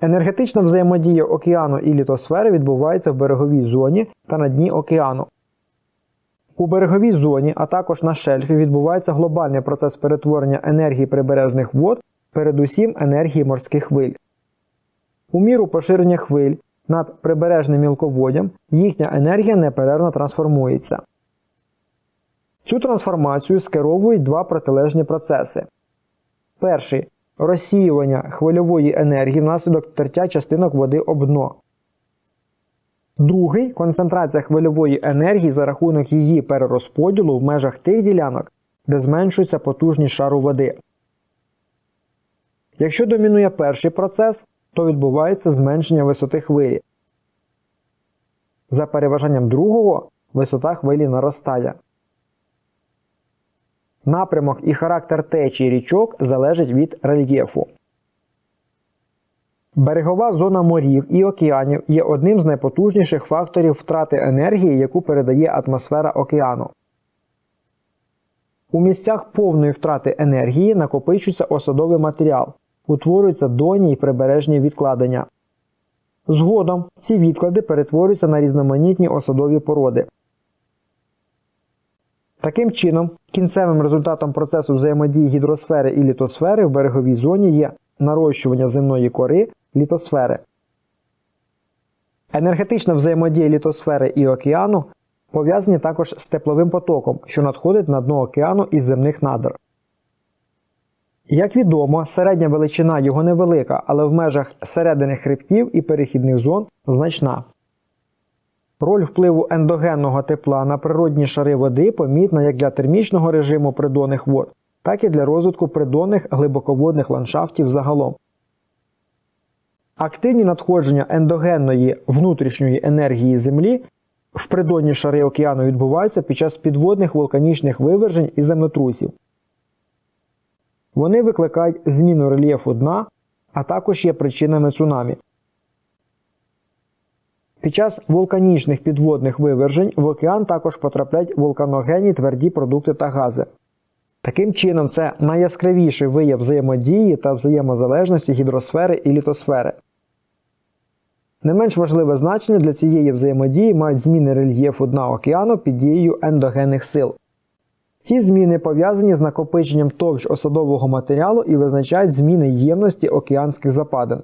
Енергетична взаємодія океану і літосфери відбувається в береговій зоні та на дні океану. У береговій зоні, а також на шельфі відбувається глобальний процес перетворення енергії прибережних вод, передусім енергії морських хвиль. У міру поширення хвиль над прибережним мілководдям їхня енергія неперервно трансформується. Цю трансформацію скеровують два протилежні процеси. Перший розсіювання хвильової енергії внаслідок тертя частинок води об дно. Другий концентрація хвильової енергії за рахунок її перерозподілу в межах тих ділянок, де зменшується потужність шару води. Якщо домінує перший процес, то відбувається зменшення висоти хвилі. За переважанням другого висота хвилі наростає. Напрямок і характер течії річок залежить від рельєфу. Берегова зона морів і океанів є одним з найпотужніших факторів втрати енергії, яку передає атмосфера океану. У місцях повної втрати енергії накопичується осадовий матеріал, утворюються доні й прибережні відкладення. Згодом ці відклади перетворюються на різноманітні осадові породи. Таким чином, кінцевим результатом процесу взаємодії гідросфери і літосфери в береговій зоні є нарощування земної кори літосфери. Енергетична взаємодія літосфери і океану пов'язані також з тепловим потоком, що надходить на дно океану із земних надр. Як відомо, середня величина його невелика, але в межах середини хребтів і перехідних зон значна. Роль впливу ендогенного тепла на природні шари води помітна як для термічного режиму придонних вод, так і для розвитку придонних глибоководних ландшафтів загалом. Активні надходження ендогенної внутрішньої енергії Землі в придонні шари океану відбуваються під час підводних вулканічних вивержень і землетрусів. Вони викликають зміну рельєфу дна, а також є причинами цунамі. Під час вулканічних підводних вивержень в океан також потрапляють вулканогенні тверді продукти та гази. Таким чином, це найяскравіший вияв взаємодії та взаємозалежності гідросфери і літосфери. Не менш важливе значення для цієї взаємодії мають зміни рельєфу дна океану під дією ендогенних сил. Ці зміни пов'язані з накопиченням товщ осадового матеріалу і визначають зміни ємності океанських западин.